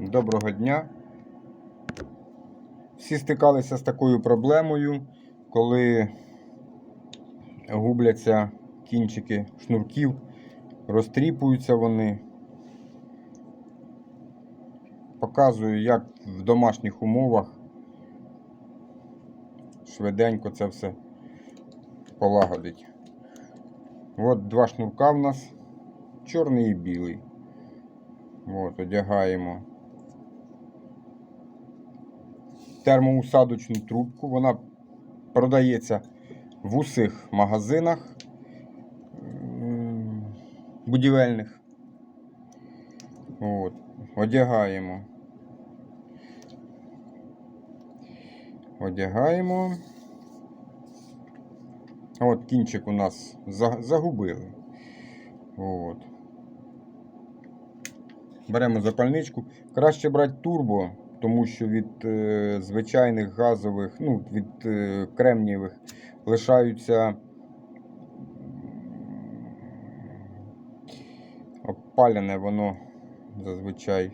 Доброго дня. Всі стикалися з такою проблемою, коли губляться кінчики шнурків, розтріпуються вони. Показую, як в домашніх умовах швиденько це все полагодить. От два шнурка в нас, чорний і білий. От, одягаємо термоусадочну трубку. Вона продається в усіх магазинах будівельних. От, одягаємо. Одягаємо. От кінчик у нас загубили. От. Беремо запальничку. Краще брати турбо, тому що від е, звичайних газових, ну, від е, кремнієвих лишаються опалене, воно зазвичай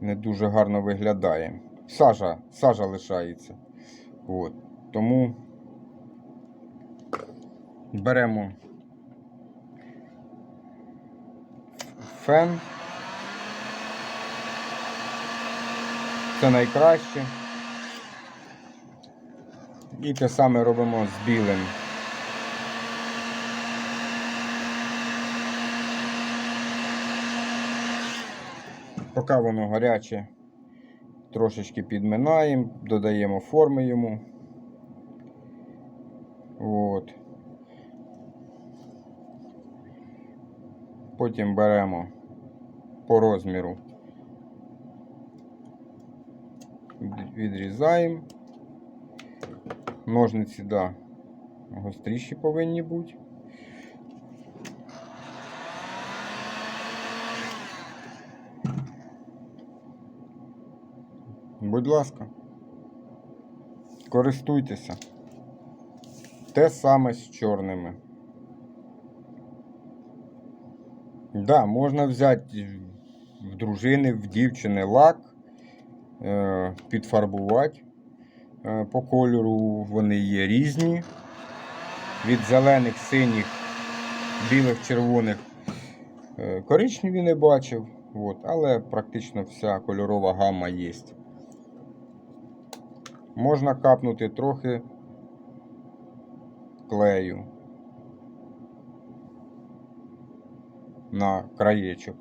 не дуже гарно виглядає. Сажа, сажа лишається. От. Тому беремо фен. Це найкраще. І те саме робимо з білим. Поки воно гаряче, трошечки підминаємо, додаємо форми йому. От. Потім беремо по розміру, відрізаємо. Ножниці, да, гостріші повинні бути. Будь ласка, користуйтеся. Те саме з чорними. Да, можна взяти в дружини, в дівчини лак, підфарбувати. Е, По кольору вони є різні. Від зелених, синіх, білих, червоних. Е, Коричневі не бачив, от, але практично вся кольорова гама є. Можна капнути трохи клею на краєчок.